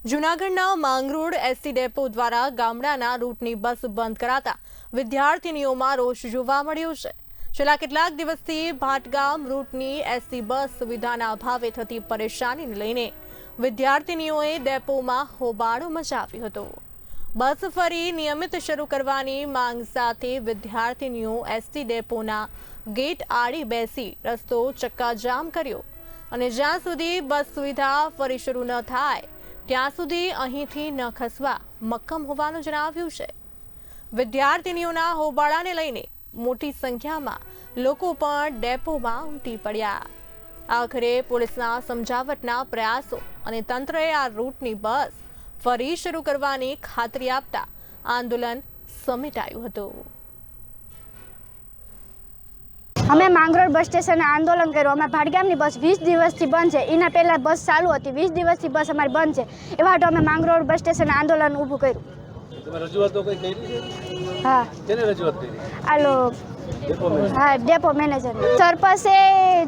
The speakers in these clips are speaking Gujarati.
જૂનાગઢના માંગરોળ એસટી ડેપો દ્વારા ગામડાના રૂટની બસ બંધ કરાતા વિદ્યાર્થીનીઓમાં રોષ જોવા મળ્યો છે. છેલ્લા કેટલાક દિવસથી ભાટગામ રૂટની એસટી બસ સુવિધાના અભાવે થતી પરેશાનીને લઈને વિદ્યાર્થીનીઓએ ડેપોમાં હોબાળો મચાવ્યો હતો. બસ ફરી નિયમિત શરૂ કરવાની માંગ સાથે વિદ્યાર્થીનીઓ એસટી ડેપોના ગેટ આડી બેસી રસ્તો ચક્કાજામ કર્યો અને જ્યાં સુધી બસ સુવિધા ફરી શરૂ ન થાય ત્યાં સુધી અહીંથી ન ખસવા મક્કમ હોવાનું જણાવ્યું છે. વિદ્યાર્થીનીઓના હોબાળાને લઈને મોટી સંખ્યામાં લોકો પણ ડેપોમાં ઉમટી પડ્યા. આખરે પોલીસના સમજાવટના પ્રયાસો અને તંત્રએ આ રૂટની બસ ફરી શરૂ કરવાની ખાતરી આપતા આંદોલન સમેટાયું હતું. અમે માંગરોળ બસ સ્ટેશને આંદોલન કર્યું. અમે ભાડગામની બસ વીસ દિવસથી બંધ છે. એના પહેલાં બસ ચાલુ હતી. વીસ દિવસથી બસ અમારી બંધ છે. એવા હાટુ અમે માંગરોળ બસ સ્ટેશને આંદોલન ઊભું કર્યું. હા. આલો હા ડેપો મેનેજર. સરપંચે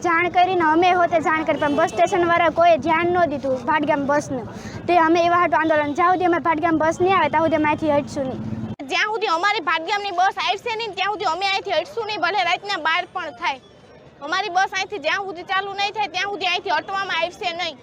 જાણ કરીને અમે હોતે જાણ કરી પણ બસ સ્ટેશનવાળા કોઈ ધ્યાન ન દીધું ભાડગામ બસનું. તે અમે એવા હાટુ આંદોલન. જ્યાં સુધી અમે ભાડગામ બસ નહીં આવે ત્યાં સુધી અમે અહીંથી હટશું નહીં. જ્યાં સુધી અમારી ભાગ્યમની બસ આવશે નહીં, ત્યાં સુધી અમે અહીંથી હટશું નહીં, ભલે રાતના બાર પણ થાય. અમારી બસ અહીંથી જ્યાં સુધી ચાલુ નહીં થાય, ત્યાં સુધી અહીંથી હટવામાં આવશે નહીં.